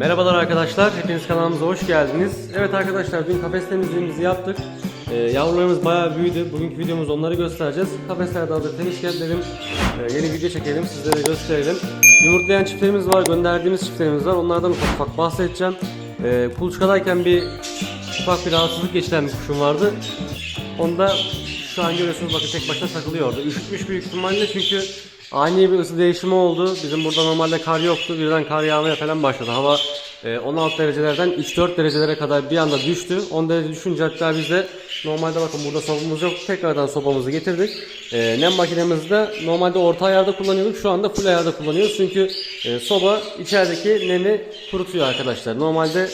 Merhabalar arkadaşlar, hepiniz kanalımıza hoş geldiniz. Evet arkadaşlar, dün kafes temizliğimizi yaptık. Ee, yavrularımız bayağı büyüdü. Bugünkü videomuzda onları göstereceğiz. Kafesler de hazır temizken dedim. Ee, yeni video çekelim, sizlere gösterelim. Yumurtlayan çiftlerimiz var, gönderdiğimiz çiftlerimiz var. Onlardan ufak ufak bahsedeceğim. Ee, kuluçkadayken bir ufak bir rahatsızlık geçiren bir kuşum vardı. Onda şu an görüyorsunuz bakın tek başına takılıyordu. Üşütmüş büyük ihtimalle çünkü ani bir ısı değişimi oldu. Bizim burada normalde kar yoktu. Birden kar yağmaya falan başladı. Hava e, 16 derecelerden 3-4 derecelere kadar bir anda düştü. 10 derece düşünce hatta biz de normalde bakın burada sobamız yok. Tekrardan sobamızı getirdik. E, nem makinemizi de normalde orta ayarda kullanıyorduk. Şu anda full ayarda kullanıyoruz. Çünkü e, soba içerideki nemi kurutuyor arkadaşlar. Normalde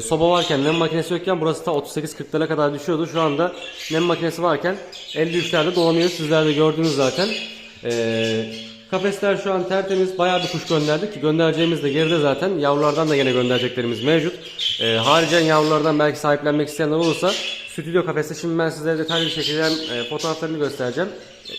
soba varken nem makinesi yokken burası da 38-40'lara kadar düşüyordu. Şu anda nem makinesi varken 53'lerde dolanıyor. Sizler de gördünüz zaten. Ee, kafesler şu an tertemiz. Bayağı bir kuş gönderdik göndereceğimiz de geride zaten. Yavrulardan da yine göndereceklerimiz mevcut. Ee, haricen yavrulardan belki sahiplenmek isteyenler olursa stüdyo kafeste şimdi ben size detaylı bir şekilde hem, fotoğraflarını göstereceğim.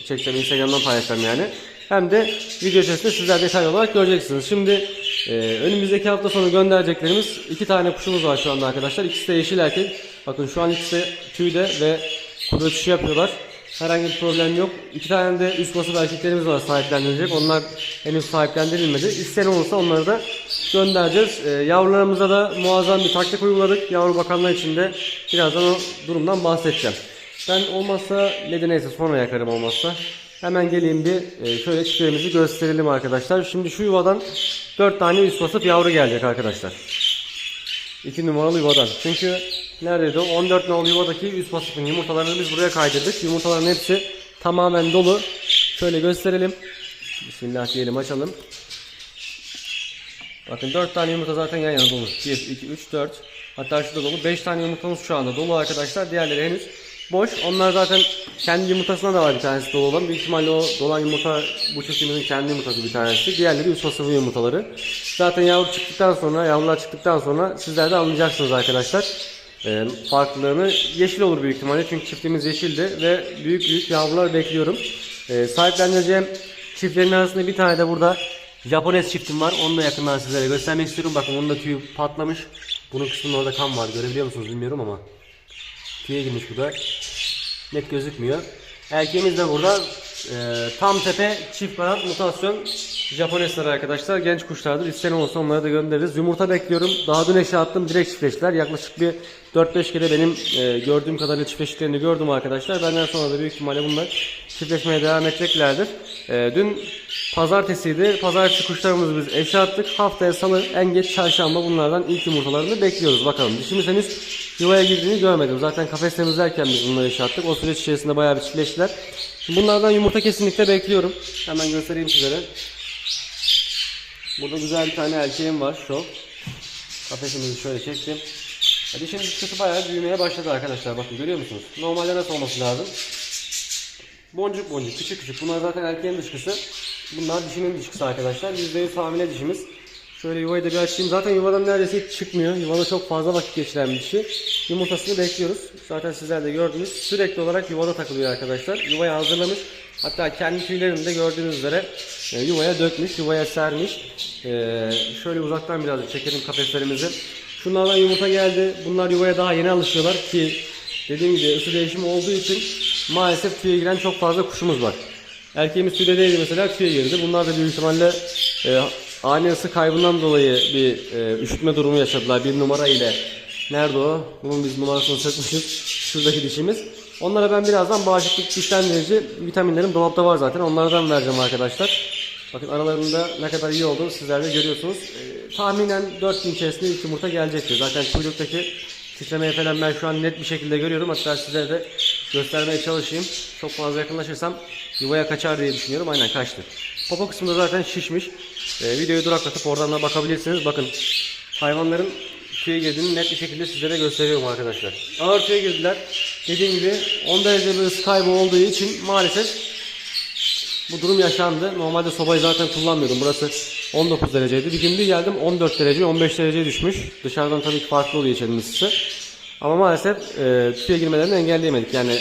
Çekeceğim Instagram'dan paylaşacağım yani. Hem de video içerisinde sizler detaylı olarak göreceksiniz. Şimdi e, önümüzdeki hafta sonu göndereceklerimiz iki tane kuşumuz var şu anda arkadaşlar. İkisi de yeşil erkek. Bakın şu an ikisi de tüyde ve kuru ötüşü yapıyorlar. Herhangi bir problem yok. İki tane de üst basıp erkeklerimiz var sahiplendirilecek. Onlar henüz sahiplendirilmedi. İsteyen olursa onları da göndereceğiz. E, yavrularımıza da muazzam bir taktik uyguladık. Yavru bakanlığı için de birazdan o durumdan bahsedeceğim. Ben olmazsa ledi neyse sonra yakarım olmazsa. Hemen geleyim bir e, şöyle çiftlerimizi gösterelim arkadaşlar. Şimdi şu yuvadan 4 tane üst basıp yavru gelecek arkadaşlar. 2 numaralı yuvadan. Çünkü neredeydi o? 14 nolu yuvadaki üst basıpın yumurtalarını biz buraya kaydırdık. Yumurtaların hepsi tamamen dolu. Şöyle gösterelim. Bismillah diyelim açalım. Bakın 4 tane yumurta zaten yan yana dolu. 1, 2, 3, 4. Hatta şurada dolu. 5 tane yumurtamız şu anda dolu arkadaşlar. Diğerleri henüz boş. Onlar zaten kendi yumurtasına da var bir tanesi dolu olan. Büyük ihtimalle o dolan yumurta bu çiftliğimizin kendi yumurtası bir tanesi. Diğerleri üst basılı yumurtaları. Zaten yavru çıktıktan sonra, yavrular çıktıktan sonra sizler de anlayacaksınız arkadaşlar. Ee, farklılığını yeşil olur büyük ihtimalle çünkü çiftliğimiz yeşildi ve büyük büyük yavrular bekliyorum. Ee, sahipleneceğim çiftlerin arasında bir tane de burada Japones çiftim var. Onu da yakından sizlere göstermek istiyorum. Bakın onun da tüyü patlamış. Bunun kısmında orada kan var. Görebiliyor musunuz bilmiyorum ama. Tüye girmiş bu da. Net gözükmüyor. Erkeğimiz de burada e, tam tepe çift kanat mutasyon Japonesler arkadaşlar. Genç kuşlardır. İsteyen olursa onları da göndeririz. Yumurta bekliyorum. Daha dün eşe attım. Direkt çiftleştiler. Yaklaşık bir 4-5 kere benim e, gördüğüm kadarıyla çiftleştiklerini gördüm arkadaşlar. Benden sonra da büyük ihtimalle bunlar çiftleşmeye devam edeceklerdir. E, dün pazartesiydi. Pazartesi kuşlarımızı biz eşe attık. Haftaya salı en geç çarşamba bunlardan ilk yumurtalarını bekliyoruz. Bakalım. Henüz yuvaya girdiğini görmedim. Zaten kafes temizlerken biz bunları eşe attık. O süreç içerisinde bayağı bir çiftleştiler. Bunlardan yumurta kesinlikle bekliyorum. Hemen göstereyim sizlere. Burada güzel bir tane erkeğim var şu. Kafesimizi şöyle çektim. Ya Dişin dışkısı bayağı büyümeye başladı arkadaşlar. Bakın görüyor musunuz? Normalde nasıl olması lazım? Boncuk boncuk küçük küçük. Bunlar zaten erkeğin dışkısı. Bunlar dişinin dışkısı arkadaşlar. %100 hamile dişimiz. Şöyle yuvayı da bir açayım. Zaten yuvadan neredeyse hiç çıkmıyor. Yuvada çok fazla vakit geçiren bir dişi. Yumurtasını bekliyoruz. Zaten sizler de gördünüz. Sürekli olarak yuvada takılıyor arkadaşlar. Yuvayı hazırlamış. Hatta kendi tüylerini de gördüğünüz üzere e, yuvaya dökmüş, yuvaya sermiş. E, şöyle uzaktan birazcık çekelim kafeslerimizi. Şunlardan yumurta geldi. Bunlar yuvaya daha yeni alışıyorlar ki dediğim gibi ısı değişimi olduğu için maalesef tüye giren çok fazla kuşumuz var. Erkeğimiz tüyde değildi mesela tüye girdi. Bunlar da büyük ihtimalle e, ani ısı kaybından dolayı bir e, üşütme durumu yaşadılar. Bir numara ile. Nerede o? Bunun biz numarasını sökmüşüz. Şuradaki dişimiz. Onlara ben birazdan bağışıklık güçlendirici vitaminlerim dolapta var zaten. Onlardan vereceğim arkadaşlar. Bakın aralarında ne kadar iyi olduğunu sizler de görüyorsunuz. Ee, tahminen 4 gün içerisinde ilk yumurta gelecektir. Zaten kuyruktaki titremeyi falan ben şu an net bir şekilde görüyorum. Hatta sizlere de göstermeye çalışayım. Çok fazla yakınlaşırsam yuvaya kaçar diye düşünüyorum. Aynen kaçtı. Popo kısmında zaten şişmiş. Ee, videoyu duraklatıp oradan da bakabilirsiniz. Bakın hayvanların tüye girdiğini net bir şekilde sizlere gösteriyorum arkadaşlar. Ağır tüye girdiler. Dediğim gibi 10 derece bir ısı kaybı olduğu için maalesef bu durum yaşandı. Normalde sobayı zaten kullanmıyordum. Burası 19 dereceydi. Bir gün bir geldim 14 derece 15 dereceye düşmüş. Dışarıdan tabii ki farklı oluyor içerinin ısısı. Ama maalesef e, tüye girmelerini engelleyemedik. Yani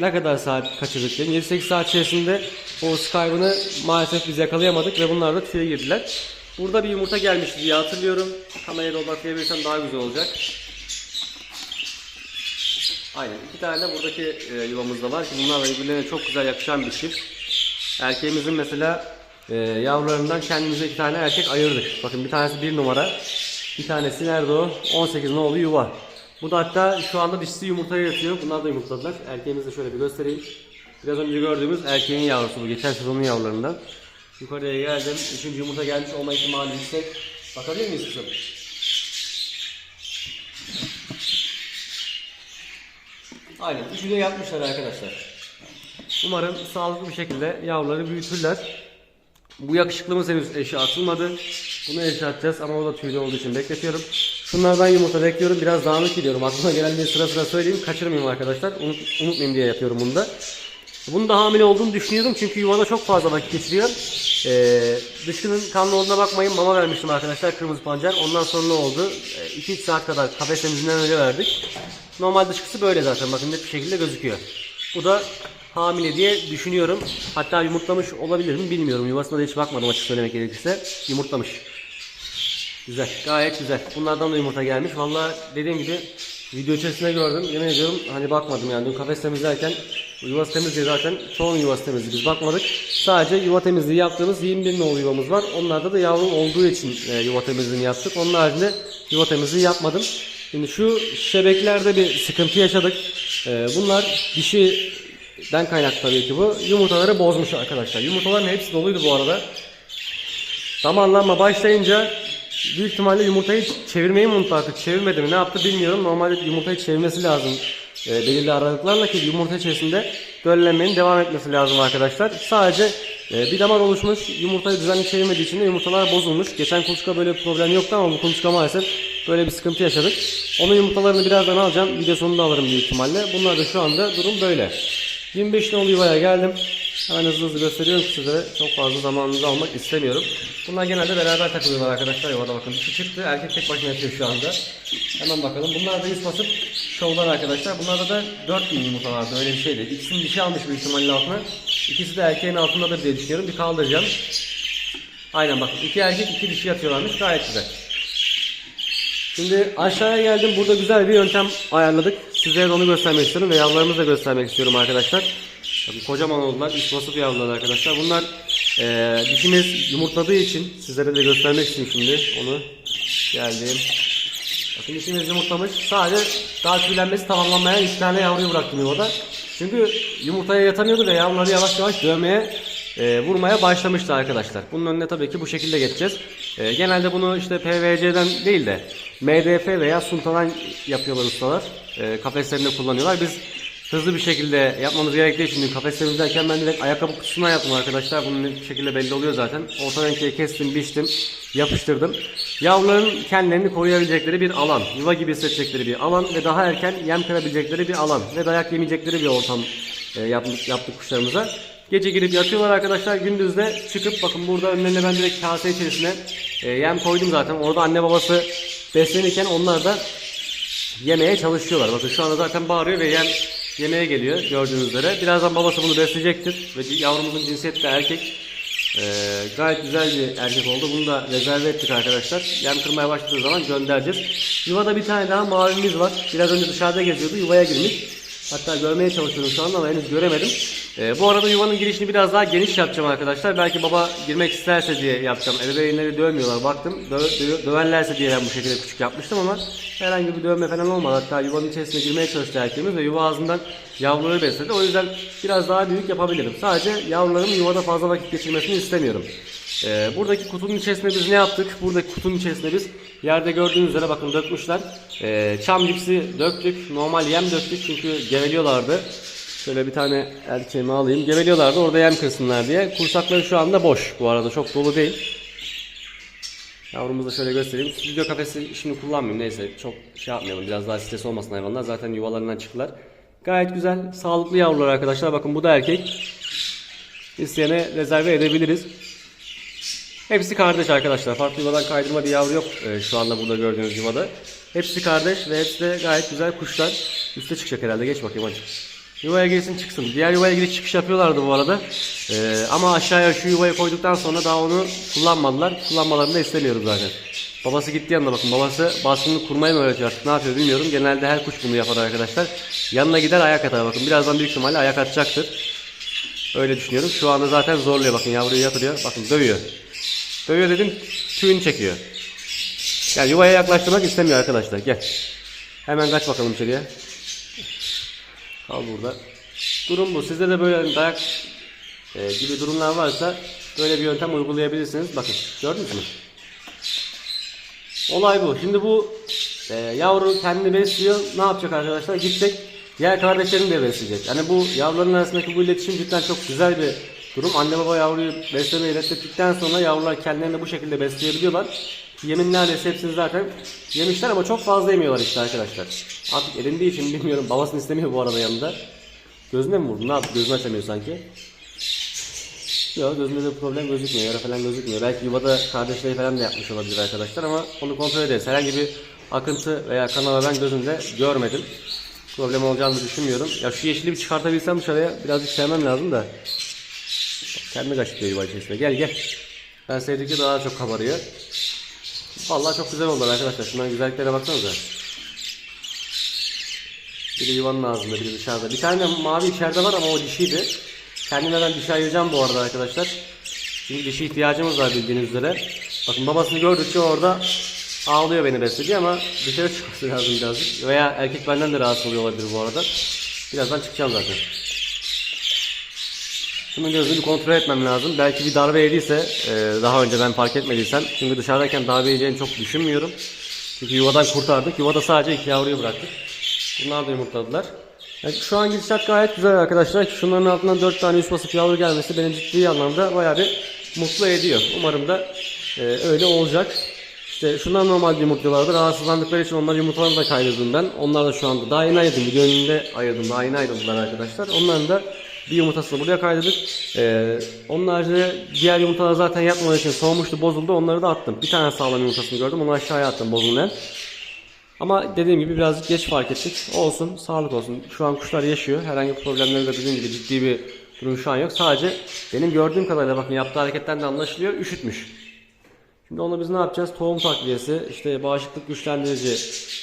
ne kadar saat kaçırdık diyelim. 7-8 saat içerisinde o ısı kaybını maalesef biz yakalayamadık ve bunlar da tüye girdiler. Burada bir yumurta gelmişti diye hatırlıyorum. Kamerayı da odaklayabilirsem daha güzel olacak. Aynen. iki tane de buradaki e, yuvamızda var ki bunlar birbirlerine çok güzel yakışan bir çift. Erkeğimizin mesela e, yavrularından kendimize iki tane erkek ayırdık. Bakın bir tanesi bir numara. Bir tanesi nerede o? 18 nolu yuva. Bu da hatta şu anda dişisi yumurtaya yatıyor. Bunlar da yumurtladılar. Erkeğimizi şöyle bir göstereyim. Biraz önce gördüğümüz erkeğin yavrusu bu. Geçen sezonun yavrularından. Yukarıya geldim. Üçüncü yumurta gelmiş olma ihtimali yüksek. Bakabilir miyiz kızım? Aynen. Üçü de yapmışlar arkadaşlar. Umarım sağlıklı bir şekilde yavruları büyütürler. Bu yakışıklımız henüz eşi atılmadı. Bunu eşi atacağız ama o da tüylü olduğu için bekletiyorum. Şunlardan yumurta bekliyorum. Biraz dağınık gidiyorum. Aklıma gelenleri sıra sıra söyleyeyim. Kaçırmayayım arkadaşlar. Unut, unutmayayım diye yapıyorum bunu da. Bunu da hamile olduğunu düşünüyordum çünkü yuvada çok fazla vakit geçiriyor. Ee, dışkının kanlı olduğuna bakmayın mama vermiştim arkadaşlar kırmızı pancar. Ondan sonra ne oldu? 2-3 saat kadar kafes önce verdik. Normal dışkısı böyle zaten bakın net bir şekilde gözüküyor. Bu da hamile diye düşünüyorum. Hatta yumurtlamış olabilir mi bilmiyorum. Yuvasına da hiç bakmadım açık söylemek gerekirse. Yumurtlamış. Güzel, gayet güzel. Bunlardan da yumurta gelmiş. Vallahi dediğim gibi video içerisinde gördüm. Yemin ediyorum hani bakmadım yani. Dün kafes temizlerken yuvası temizliği zaten çoğunun yuvası temizliği biz bakmadık. Sadece yuva temizliği yaptığımız 21 nolu yuvamız var. Onlarda da yavrum olduğu için e, yuva temizliğini yaptık. Onun haricinde yuva temizliği yapmadım. Şimdi şu şebeklerde bir sıkıntı yaşadık. E, bunlar dişiden kaynaklı tabii ki bu. Yumurtaları bozmuş arkadaşlar. Yumurtaların hepsi doluydu bu arada. Zamanlanma başlayınca büyük ihtimalle yumurtayı çevirmeyi mi unuttu artık çevirmedi mi ne yaptı bilmiyorum. Normalde yumurtayı çevirmesi lazım e, belirli aralıklarla ki yumurta içerisinde döllenmenin devam etmesi lazım arkadaşlar. Sadece e, bir damar oluşmuş yumurtayı düzenli çevirmediği için de yumurtalar bozulmuş. Geçen kuluçka böyle bir problem yoktu ama bu kuluçka maalesef böyle bir sıkıntı yaşadık. Onun yumurtalarını birazdan alacağım. Video sonunda alırım büyük ihtimalle. Bunlar da şu anda durum böyle. 25 nolu yuvaya geldim. Hemen hızlı hızlı gösteriyorum sizlere çok fazla zamanınızı almak istemiyorum. Bunlar genelde beraber takılıyorlar arkadaşlar yuvada bakın. Dişi çıktı erkek tek başına yatıyor şu anda. Hemen bakalım. Bunlar da yüz basıp şovlar arkadaşlar. Bunlarda da 4000 yumurta vardı öyle bir şeydi. İkisini dişi almış büyük ihtimalle altına. İkisi de erkeğin altındadır diye düşünüyorum. Bir kaldıracağım. Aynen bakın iki erkek iki dişi yatıyorlarmış gayet güzel. Şimdi aşağıya geldim. Burada güzel bir yöntem ayarladık. Sizlere de onu göstermek istiyorum ve yavrularımızı da göstermek istiyorum arkadaşlar. Tabii kocaman oldular. Üst vasıf yavrular arkadaşlar. Bunlar eee dişimiz yumurtladığı için sizlere de göstermek istiyorum şimdi onu. Geldim. Bakın dişimiz yumurtlamış. Sadece daha tüylenmesi tamamlanmayan 3 tane yavruyu bıraktım yuvada. Çünkü yumurtaya yatamıyordu ve yavruları yavaş yavaş dövmeye e, vurmaya başlamıştı arkadaşlar. Bunun önüne tabii ki bu şekilde geçeceğiz. E, genelde bunu işte PVC'den değil de MDF veya suntadan yapıyorlar ustalar. E, kafeslerinde kullanıyorlar. Biz hızlı bir şekilde yapmamız gerektiği için kafeslerimiz derken ben direkt ayakkabı kutusuna yaptım arkadaşlar. Bunun bir şekilde belli oluyor zaten. Orta renkleri kestim, biçtim, yapıştırdım. Yavruların kendilerini koruyabilecekleri bir alan, yuva gibi hissedecekleri bir alan ve daha erken yem kırabilecekleri bir alan ve dayak yemeyecekleri bir ortam e, yaptık, yaptık kuşlarımıza. Gece girip yatıyorlar arkadaşlar. Gündüz de çıkıp bakın burada önlerine ben direkt kase içerisine e, yem koydum zaten. Orada anne babası beslenirken onlar da yemeye çalışıyorlar. Bakın şu anda zaten bağırıyor ve yem yemeye geliyor gördüğünüz üzere. Birazdan babası bunu besleyecektir. Ve yavrumuzun cinsiyeti de erkek. Ee, gayet güzel bir erkek oldu. Bunu da rezerve ettik arkadaşlar. Yem kırmaya başladığı zaman göndereceğiz. Yuvada bir tane daha mavimiz var. Biraz önce dışarıda geziyordu. Yuvaya girmiş. Hatta görmeye çalışıyorum şu anda ama henüz göremedim. Ee, bu arada yuvanın girişini biraz daha geniş yapacağım arkadaşlar. Belki baba girmek isterse diye yapacağım. Ebeveynleri dövmüyorlar baktım. Dö dö döverlerse diye ben bu şekilde küçük yapmıştım ama herhangi bir dövme falan olmadı. Hatta yuvanın içerisine girmeye çalıştı erkeğimiz ve yuva ağzından yavruları besledi. O yüzden biraz daha büyük yapabilirim. Sadece yavruların yuvada fazla vakit geçirmesini istemiyorum. Ee, buradaki kutunun içerisinde biz ne yaptık? Buradaki kutunun içerisinde biz yerde gördüğünüz üzere bakın dökmüşler. Ee, çam cipsi döktük. Normal yem döktük çünkü geveliyorlardı. Şöyle bir tane erkeğimi alayım. Geveliyorlardı orada yem kırsınlar diye. Kursakları şu anda boş bu arada çok dolu değil. Yavrumuzu da şöyle göstereyim. Stüdyo kafesi şimdi kullanmayayım neyse çok şey yapmayalım biraz daha stres olmasın hayvanlar zaten yuvalarından çıktılar. Gayet güzel sağlıklı yavrular arkadaşlar bakın bu da erkek. İsteyene rezerve edebiliriz. Hepsi kardeş arkadaşlar. Farklı yuvadan kaydırma bir yavru yok e, şu anda burada gördüğünüz yuvada. Hepsi kardeş ve hepsi de gayet güzel kuşlar. Üste çıkacak herhalde. Geç bakayım hadi. Yuvaya girsin çıksın. Diğer yuvaya giriş çıkış yapıyorlardı bu arada. Ee, ama aşağıya şu yuvayı koyduktan sonra daha onu kullanmadılar. Kullanmalarını da istemiyorum zaten. Babası gitti yanına bakın. Babası baskını kurmayı mı öğretiyor artık ne yapıyor bilmiyorum. Genelde her kuş bunu yapar arkadaşlar. Yanına gider ayak atar bakın. Birazdan büyük ihtimalle ayak atacaktır. Öyle düşünüyorum. Şu anda zaten zorluyor bakın yavruyu yatırıyor. Bakın dövüyor. Dövüyor dedim tüyünü çekiyor. Yani yuvaya yaklaştırmak istemiyor arkadaşlar. Gel. Hemen kaç bakalım içeriye. Kal burada. Durum bu. Sizde de böyle dayak e, gibi durumlar varsa böyle bir yöntem uygulayabilirsiniz. Bakın gördünüz mü? Olay bu. Şimdi bu e, yavru kendini besliyor. Ne yapacak arkadaşlar? Gidecek diğer kardeşlerini de besleyecek. Yani bu yavruların arasındaki bu iletişim cidden çok güzel bir durum. Anne baba yavruyu beslemeyi reddettikten sonra yavrular kendilerini bu şekilde besleyebiliyorlar. Yemin neredeyse hepsini zaten yemişler ama çok fazla yemiyorlar işte arkadaşlar. Artık elindiği için bilmiyorum. Babasını istemiyor bu arada yanında. Gözüne mi vurdu? Ne yaptı? Gözünü açamıyor sanki. Yok gözünde de problem gözükmüyor. Yara falan gözükmüyor. Belki yuvada kardeşleri falan da yapmış olabilir arkadaşlar ama onu kontrol ederiz. Herhangi bir akıntı veya kanama ben gözümde görmedim. Problem olacağını düşünmüyorum. Ya şu yeşili bir çıkartabilsem dışarıya birazcık sevmem lazım da. Kendi kaçırıyor yuva içerisinde. Gel gel. Ben sevdikçe daha çok kabarıyor. Vallahi çok güzel oldu arkadaşlar. Şunların güzelliklerine baksanıza. Biri yuvanın ağzında, biri dışarıda. Bir tane mavi içeride var ama o dişiydi. Kendime ben dişi ayıracağım bu arada arkadaşlar. Çünkü dişi ihtiyacımız var bildiğiniz üzere. Bakın babasını gördükçe orada ağlıyor beni beslediği ama dışarı çıkması lazım birazcık. Veya erkek benden de rahatsız oluyor olabilir bu arada. Birazdan çıkacağım zaten. Şunun gözünü kontrol etmem lazım. Belki bir darbe yediyse e, daha önce ben fark etmediysem. Çünkü dışarıdayken darbe yiyeceğini çok düşünmüyorum. Çünkü yuvadan kurtardık. Yuvada sadece iki yavruyu bıraktık. Bunlar da yumurtladılar. Yani şu an gidişat gayet güzel arkadaşlar. Şunların altından 4 tane üst basıp yavru gelmesi beni ciddi anlamda bayağı bir mutlu ediyor. Umarım da e, öyle olacak. İşte şunlar normal yumurtluyorlardı. Rahatsızlandıkları için onlar yumurtalarını da kaydırdım ben. Onlar da şu anda daha yeni ayırdım. Video önünde ayırdım. Daha yeni ayrıldılar arkadaşlar. Onların da bir yumurtasını buraya kaydırdık. Ee, onun haricinde diğer yumurtalar zaten yapmamak için soğumuştu, bozuldu. Onları da attım. Bir tane sağlam yumurtasını gördüm. Onu aşağıya attım bozulmayan. Ama dediğim gibi birazcık geç fark ettik. Olsun, sağlık olsun. Şu an kuşlar yaşıyor. Herhangi bir problemleri de dediğim gibi ciddi bir durum şu an yok. Sadece benim gördüğüm kadarıyla bakın yaptığı hareketten de anlaşılıyor. Üşütmüş. Şimdi onu biz ne yapacağız? Tohum takviyesi, işte bağışıklık güçlendirici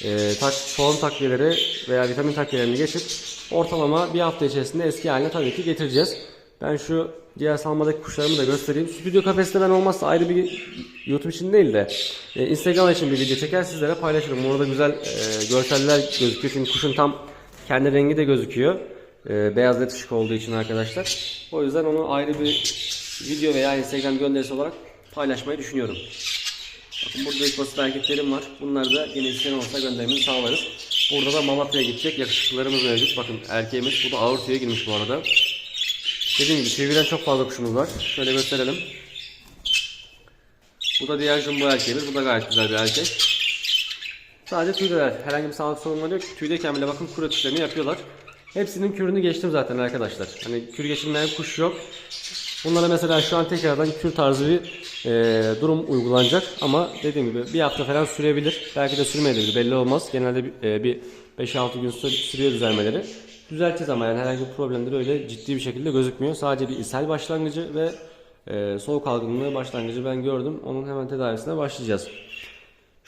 e, tak, tohum takviyeleri veya vitamin takviyelerini geçip ortalama bir hafta içerisinde eski haline tabii ki getireceğiz. Ben şu diğer salmadaki kuşlarımı da göstereyim. Stüdyo kafeste ben olmazsa ayrı bir YouTube için değil de e, Instagram için bir video çeker sizlere paylaşırım. Orada güzel e, görseller gözüküyor çünkü kuşun tam kendi rengi de gözüküyor. E, beyaz net ışık olduğu için arkadaşlar. O yüzden onu ayrı bir video veya Instagram gönderisi olarak paylaşmayı düşünüyorum. Bakın burada ilk basit erkeklerim var. Bunları da yine olsa göndermeni sağlarız. Burada da Malatya'ya gidecek yakışıklılarımız mevcut. Bakın erkeğimiz. Bu da tüye girmiş bu arada. Dediğim gibi TV'den çok fazla kuşumuz var. Şöyle gösterelim. Bu da diğer jumbo erkeğimiz. Bu da gayet güzel bir erkek. Sadece tüydeler. Herhangi bir sağlık sorunları yok. Tüydeyken bile bakın kür işlemi yapıyorlar. Hepsinin kürünü geçtim zaten arkadaşlar. Hani kür geçilmeyen kuş yok. Bunlara mesela şu an tekrardan kür tarzı bir e, durum uygulanacak ama dediğim gibi bir hafta falan sürebilir. Belki de sürmeyebilir belli olmaz. Genelde bir, e, bir 5-6 gün sür- sürüyor düzelmeleri. Düzelteceğiz ama yani herhangi bir problemleri öyle ciddi bir şekilde gözükmüyor. Sadece bir ishal başlangıcı ve e, soğuk algınlığı başlangıcı ben gördüm. Onun hemen tedavisine başlayacağız.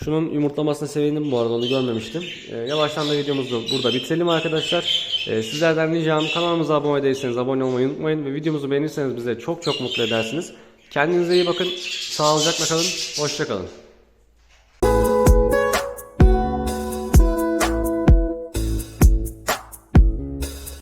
Şunun yumurtlamasına sevindim bu arada onu görmemiştim. Ee, yavaştan da videomuzu burada bitirelim arkadaşlar. Ee, sizlerden ricam kanalımıza abone değilseniz abone olmayı unutmayın ve videomuzu beğenirseniz bize çok çok mutlu edersiniz. Kendinize iyi bakın. Sağlıcakla kalın. Hoşça kalın.